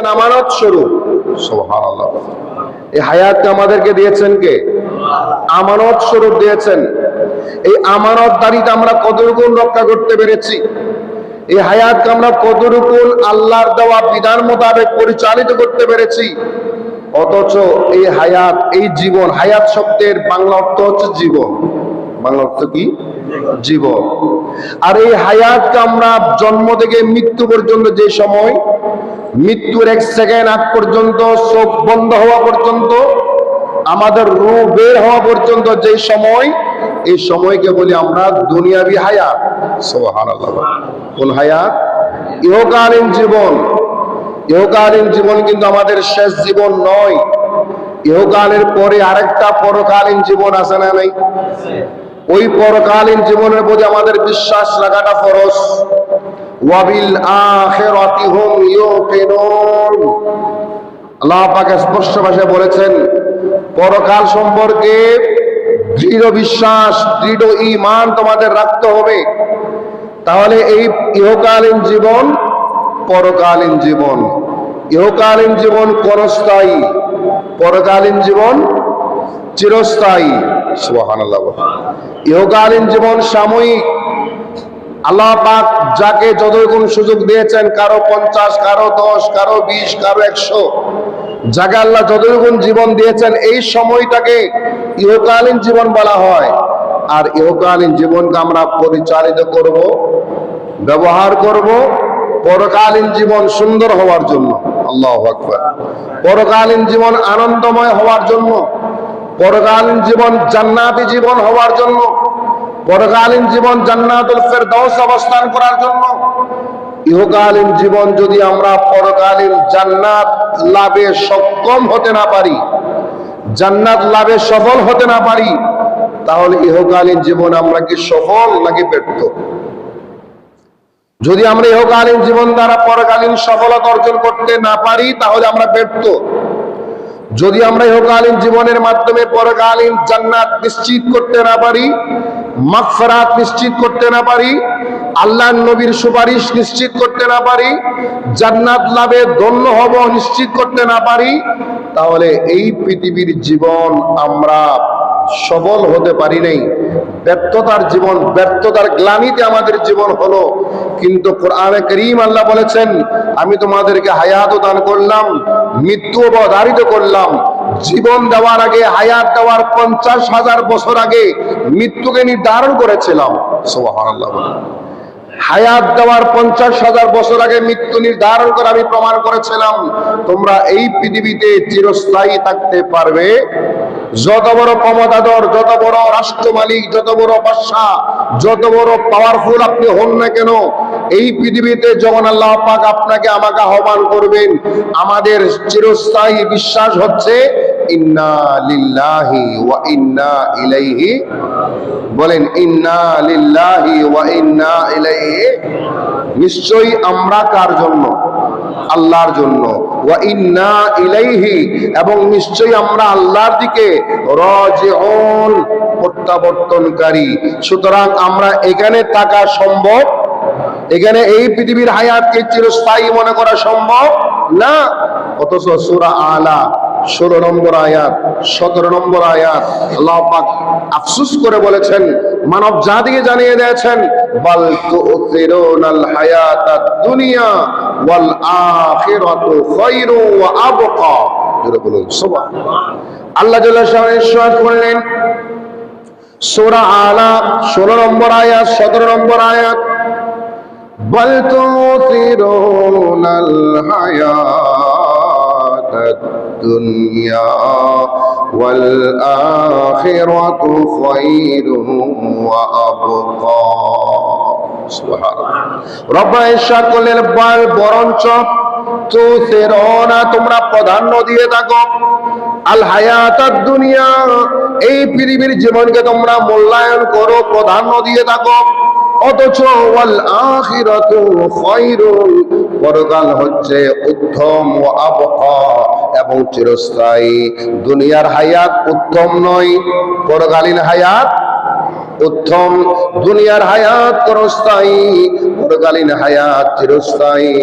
দিয়েছেন আমানত স্বরূপ। এই হায়াতকে আমাদেরকে দিয়েছেন কে? আমানত স্বরূপ দিয়েছেন। এই আমানত দাঁড়িয়ে আমরা কতটুকু রক্ষা করতে পেরেছি? এই হায়াতকে আমরা কতটুকু আল্লাহর দেওয়া বিধান মোতাবেক পরিচালিত করতে পেরেছি? অথচ এই হায়াত, এই জীবন, হায়াত শব্দের বাংলা অর্থ হচ্ছে জীবন। বাংলা অর্থ কি? জীবন। আর এই হায়াতকে আমরা জন্ম থেকে মৃত্যু পর্যন্ত যে সময় মৃত্যুর এক সেকেন্ড আগ পর্যন্ত, চোখ বন্ধ হওয়া পর্যন্ত, আমাদের রু বের হওয়া পর্যন্ত যে সময়, এই সময়কে বলি আমরা দুনিয়াবি হায়াত। কোন হায়াত? ইহকালীন জীবন। ইহকালীন জীবন কিন্তু আমাদের শেষ জীবন নয়। ইহকালের পরে আরেকটা পরকালীন জীবন আছে না নাই? ওই পরকালীন জীবনের প্রতি আমাদের বিশ্বাস রাখাটা ফরজ। ওয়াবিল হুম ইউকিনুন। আল্লাহ পাক স্পষ্ট ভাষায় বলেছেন, পরকাল সম্পর্কে দৃঢ় বিশ্বাস, দৃঢ় ঈমান তোমাদের রাখতে হবে। তাহলে এই ইহকালীন জীবন পরকালীন জীবন। ইহকালীন জীবন ক্ষণস্থায়ী পরকালীন জীবন চিরস্থায়ী। সুবহানাল্লাহ ইহকালীন জীবন সাময়িক আল্লাহ পাক যাকে যতরকম সুযোগ দিয়েছেন, কারও পঞ্চাশ, কারও দশ, কারও বিশ, কারও একশো, যাকে আল্লাহ যতরকম জীবন দিয়েছেন, এই সময়টাকে ইহকালীন জীবন বলা হয়। আর ইহকালীন জীবনকে আমরা পরিচালিত করব, ব্যবহার করব, পরকালীন জীবন সুন্দর হওয়ার জন্য। আল্লাহ পরকালীন জীবন আনন্দময় হওয়ার জন্য, পরকালীন জীবন জান্নাতি জীবন হওয়ার জন্য পরকালীন জীবন জান্নাতুল ফেরদৌস অবস্থান করার জন্য। ইহকালীন জীবন যদি আমরা পরকালীন জান্নাত লাভে সক্ষম হতে না পারি, জান্নাত লাভে সফল হতে না পারি, তাহলে ইহকালীন জীবন আমরা কি সফল নাকি ব্যর্থ? যদি আমরা ইহকালীন জীবন দ্বারা পরকালীন সফলতা অর্জন করতে না পারি, তাহলে আমরা ব্যর্থ। যদি আমরা ইহকালীন জীবনের মাধ্যমে পরকালীন জান্নাত নিশ্চিত করতে না পারি, মাগফিরাত নিশ্চিত করতে না পারি, আল্লাহর নবীর সুপারিশ নিশ্চিত করতে না পারি, জান্নাত লাভে ধন্য হব নিশ্চিত করতে না পারি, তাহলে এই পৃথিবীর জীবন আমরা সবল হতে পারি নাই। ব্যর্থতার জীবন, ব্যর্থতার গ্লানিতে আমাদের জীবন হলো কিন্তু কোরআনে করিম আল্লাহ বলেছেন, আমি তোমাদেরকে হায়াত দান করলাম, মৃত্যু অবধারিত করলাম। জীবন দেওয়ার আগে, হায়াত দেওয়ার পঞ্চাশ হাজার বছর আগে মৃত্যুকে নির্ধারণ করেছিলাম। হায়াত দেওয়ার পঞ্চাশ হাজার বছর আগে মৃত্যু নির্ধারণ করে আমি প্রমাণ করেছিলাম, তোমরা এই পৃথিবীতে চিরস্থায়ী থাকতে পারবে। যত বড় ক্ষমতাধর, যত বড় রাষ্ট্র মালিক যত বড় বাদশাহ, যত বড় পাওয়ারফুল আপনি হন না কেন এই পৃথিবীতে যখন আল্লাহ পাক আপনাকে আমাকে আহ্বান করবেন, আমাদের চিরস্থায়ী বিশ্বাস হচ্ছে ওয়া ইন্না ইলাইহি, বলেন, ইন্না ওয়া ইন্না নিশ্চয়ই আমরা কার জন্য? আল্লাহর জন্য। ওয়া ইন্না ইলাইহি, এবং আমরা আল্লাহর দিকে প্রত্যাবর্তনকারী। সুতরাং আমরা এখানে থাকা সম্ভব এখানে এই পৃথিবীর হায়াতকে চিরস্থায়ী মনে করা সম্ভব না, অথচ সূরা আলা ষোলো নম্বর আয়াত, সতেরো নম্বর আয়াত আল্লাহ আফসুস করে বলেছেন, মানব জাতিকে জানিয়ে দিয়েছেন, বাল হায়াতাদ দুনিয়া ওয়াল আখিরাতু খায়রু ওয়া আবকা। জোরে বলুন, সুবহানাল্লাহ। আল্লাহ জাল্লা ইরশাদ করলেন, সূরা আলা 16 নম্বর আয়াত 17 নম্বর আয়াত بل تؤثرون الحياة الدنيا والآخرة خير وأبقى سبحان الله রব্বা ইরশাদ করলেন বল বরঞ্চ তুসিরুনা তোমরা প্রাধান্য দিয়ে থাকো আল হায়াতাদ দুনিয়া এই পৃথিবীর জীবনকে তোমরা মূল্যায়ন করো প্রাধান্য দিয়ে থাকো অথচ ওয়াল আখিরাতু খায়রুল পরকাল হচ্ছে উত্তম ও আবহা এবং চিরস্থায়ী। দুনিয়ার হায়াত উত্তম নয়, পরকালীন হায়াত উত্তম দুনিয়ার হায়াত করস্থায়ী পরকালীন হায়াত চিরস্থায়ী।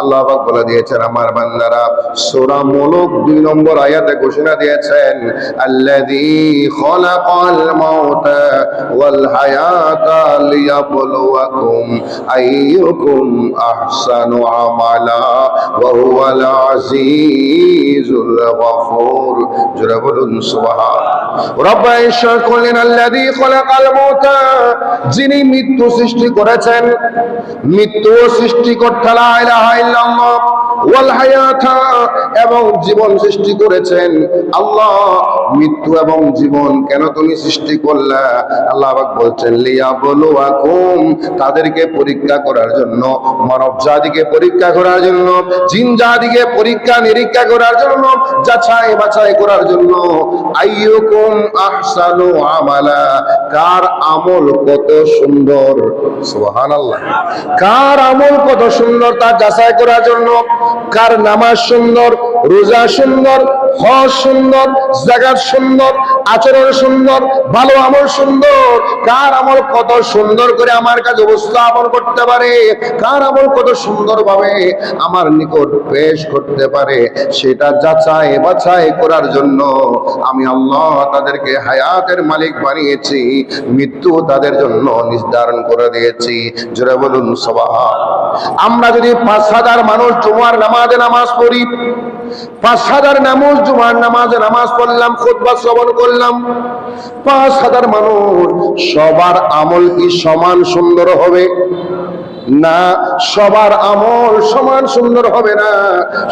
আল্লাহ পাক বলে দিয়েছেন, আমার বান্দারা, সূরা মুলক দুই নম্বর আয়াতে ঘোষণা দিয়েছেন, আল্লাযী খলাকাল মাউতা ওয়াল হায়াতা লিয়াবলুয়াকুম আইয়ুকুম আহসানু আমালা ওয়া হুয়াল আজিজুল গফুর। জোরে বলুন, সুবহান। রব্বা ঈশ্বর করলেন আল্লাযী খলাকাল মাউতা, যিনি মৃত্যু সৃষ্টি করেছেন। মৃত্যু সৃষ্টি করতে লা ইলাহা ইল্লাল্লাহ, ওয়াল হায়াতা, এবং জীবন সৃষ্টি করেছেন আল্লাহ। মৃত্যু এবং জীবন কেন তুমি সৃষ্টি করলা? আল্লাহ পাক বলছেন লিয়া বলো আকুম তাদেরকে পরীক্ষা করার জন্য, মানব জাতিকে পরীক্ষা করার জন্য, জিন জাতিকে পরীক্ষা নিরীক্ষা করার জন্য, যাচাই বাছাই করার জন্য। আইয়ুকুম আহসানু আমালা, কার আমল কত সুন্দর? সুবহানাল্লাহ। কার আমল কত সুন্দর তা যাচাই করার জন্য, কার নামাজ সুন্দর, রোজা সুন্দর হজ সুন্দর জাগাত সুন্দর, আচরণ সুন্দর, ভালো আমল সুন্দর। কার আমল কত সুন্দর করে আমার কাছে উপস্থাপন করতে পারে? কার আমল কত সুন্দর ভাবে আমার নিকট পেশ করতে পারে? সেটা যাচাই বাছাই করার জন্য আমি আল্লাহ তাদেরকে হায়াতের মালিক বানিয়েছি, মৃত্যু তাদের জন্য নির্ধারণ করে দিয়েছি। জোরে বলুন সবাহ আমরা যদি পাঁচ হাজার মানুষ জুমার নামাজে নামাজ পড়ি পাঁচ হাজার নামাজ, জুমার নামাজে নামাজ পড়লাম, খুতবা শ্রবণ করলাম। পাঁচ হাজার মানুষ, সবার আমল কি সমান সুন্দর হবে? না, সবার আমল সমান সুন্দর হবে না,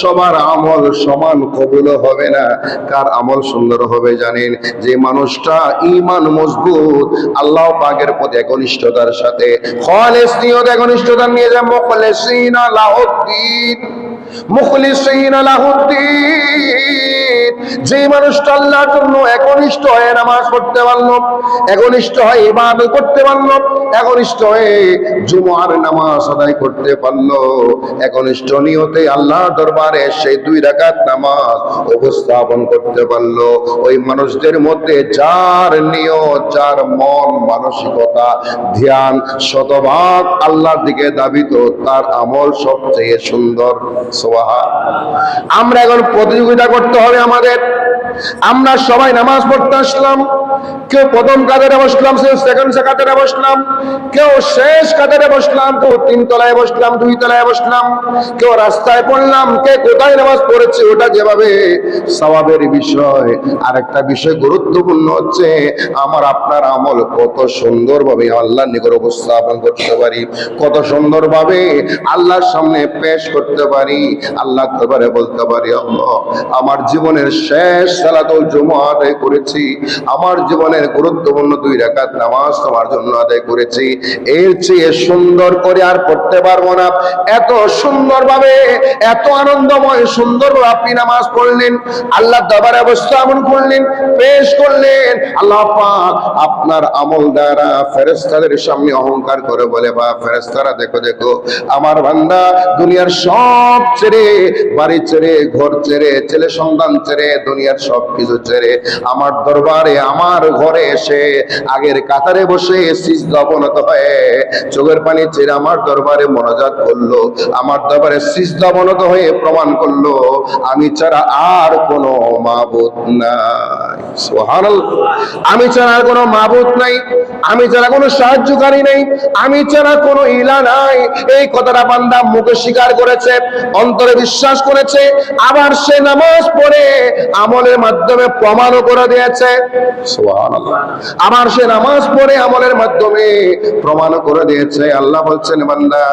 সবার আমল সমান কবুল হবে না। কার আমল সুন্দর হবে জানেন? যে মানুষটা ইমান মজবুত, আল্লাহ পাকের প্রতি একনিষ্ঠতার সাথে। খলেস নিয়ত একনিষ্ঠতা নিয়ে যাব খলেসিনা লাহুদ্দিন মুখলিসিনা লাহুদ্দিন যে মানুষটা আল্লাহর জন্য একনিষ্ঠ হয়ে নামাজ পড়তে পারল, একনিষ্ঠ হয়ে ইবাদত করতে পারল, একনিষ্ঠ হয়ে জুমার নামাজ আদায় করতে পারল। একনিষ্ঠ নিয়তে আল্লাহর দরবারে সেই দুই রাকাত নামাজ উপস্থাপন করতে পারল। ওই মানুষদের মধ্যে যার নিয়ত, যার মন, মানসিকতা, ধ্যান শতভাগ আল্লাহর দিকে দাবিত তার আমল সবচেয়ে সুন্দর। সোহা আমরা এখন প্রতিযোগিতা করতে হবে আমাদের। আমরা সবাই নামাজ পড়তে আসলাম, কেউ প্রথম কাতারে বসলাম কাতারে বসলাম, কেউ শেষ কাতারে বসলাম, কেউ তিন তলায় বসলাম, দুই তলায় বসলাম, কেউ রাস্তায় পড়লাম, কে কোথায় নামাজ পড়েছে ওটা যেভাবে স্বভাবের বিষয়। আর একটা বিষয় গুরুত্বপূর্ণ হচ্ছে, আমার আপনার আমল কত সুন্দরভাবে আল্লাহর নিকট উপস্থাপন করতে পারি, কত সুন্দরভাবে আল্লাহর সামনে পেশ করতে পারি আল্লাহ বলতে পারি, আল্লাহ, আমার জীবনের শেষ সালাতুল জুমা আদায় করেছি। আমার জীবনের গুরুত্বপূর্ণ দুই নামাজ তোমার জন্য আদায় করেছি। এর চেয়ে সুন্দর করে আর পড়তে পারব না। এত সুন্দরভাবে, এত আনন্দময় আপনি নামাজ পড়লেন আল্লাহ দরবারে অবস্থাপন করলেন, পেশ করলেন। আল্লাহ পাক আপনার আমল দ্বারা ফেরেশতাদের সামনে অহংকার করে বলে বা ফেরেশতারা, দেখো দেখো, আমার বান্দা দুনিয়ার সব ছেড়ে, বাড়ি ছেড়ে, ঘর ছেড়ে, ছেলে সন্তান ছেড়ে দুনিয়ার সব কিছু ছেড়ে আমার দরবারে, আমার ঘরে এসে আগের কাতারে বসে সিজদা অবনত হয়ে চোখের পানি ছেড়ে আমার দরবারে মনোজাত করল, আমার দরবারে সিজদা অবনত হয়ে প্রমাণ করল, আমি ছাড়া আর কোনো মাবুদ নাই। আমি ছাড়া আর কোনো মাবুদ নাই, আমি ছাড়া কোনো সাহায্যকারী নেই, আমি ছাড়া কোনো ইলা নাই। এই কথাটা বান্দা মুখে স্বীকার করেছে, অন্তরে বিশ্বাস করেছে, আবার সে নামাজ পড়ে আমলের মাধ্যমে প্রমাণও করে দিয়েছে। আবার সে নামাজ পড়ে আমলের মাধ্যমে প্রমাণও করে দিয়েছে। আল্লাহ বলছেন, বান্দা,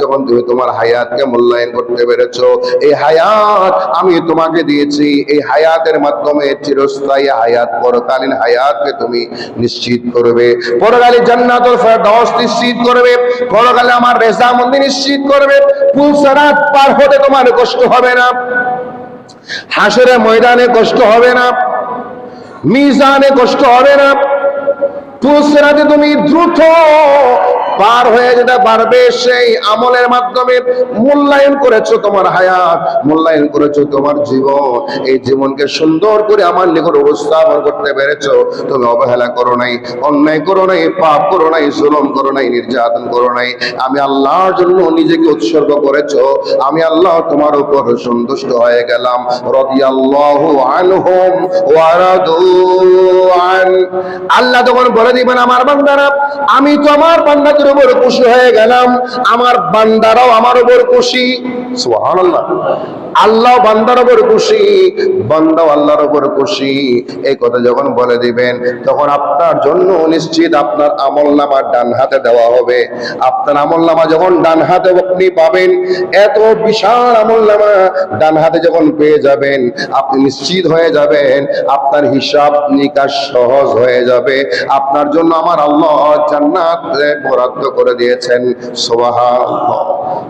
যখন তুমি তোমার হায়াতকে মূল্যায়ন করতে পেরেছ, এই হায়াত আমি তোমাকে দিয়েছি। এই হায়াতের মাধ্যমে চিরস্থায়ী হায়াত, পরকালীন হায়াতকে তুমি নিশ্চিত করবে। পরকালে জান্নাতুল ফেরদাউস নিশ্চিত করবে। পরকালে আমার রেজামন্দি নিশ্চিত করবে। পুলসারাত পার হতে তোমার কষ্ট হবে না। হাসরে ময়দানে কষ্ট হবে না মিজানে কষ্ট হবে না। তুমি দ্রুত পার হয়ে যেতে পারবে সেই আমলের মাধ্যমে মূল্যায়ন করেছ তোমার হায়াত, মূল্যায়ন করেছ তোমার জীবন। এই জীবনকে সুন্দর করে আমার নিকট উপস্থাপন করতে পেরেছ। তুমি অবহেলা করো নাই, অন্যায় করো নাই, পাপ করো নাই, জুলুম করো নাই, নির্যাতন করো নাই। আমি আল্লাহর জন্য নিজেকে উৎসর্গ করেছ। আমি আল্লাহ তোমার উপর সন্তুষ্ট হয়ে গেলাম। রাদিয়াল্লাহু আনহুম ওয়া আল্লাহ তখন বলে দিবেন, আমার বান্দারা, আমি তো আমার বান্দাদের উপর খুশি হয়ে গেলাম আমার বান্দারাও আমার উপর খুশি। সুবহানাল্লাহ। আল্লাহ বান্দার উপর খুশি, বান্দাও আল্লাহর উপর খুশি। এই কথা যখন বলে দিবেন, তখন আপনার জন্য নিশ্চিত আপনার আমল নামা ডান হাতে দেওয়া হবে। আপনার আমল নামা যখন ডান হাতে আপনি পাবেন, এত বিশাল আমল নামা ডান হাতে যখন পেয়ে যাবেন, আপনি নিশ্চিত হয়ে যাবেন, আপনার হিসাব নিকাশ সহজ হয়ে যাবে। আপনার জন্য আমার আল্লাহ জান্নাত বরাদ্দ করে দিয়েছেন। সুবহানাল্লাহ।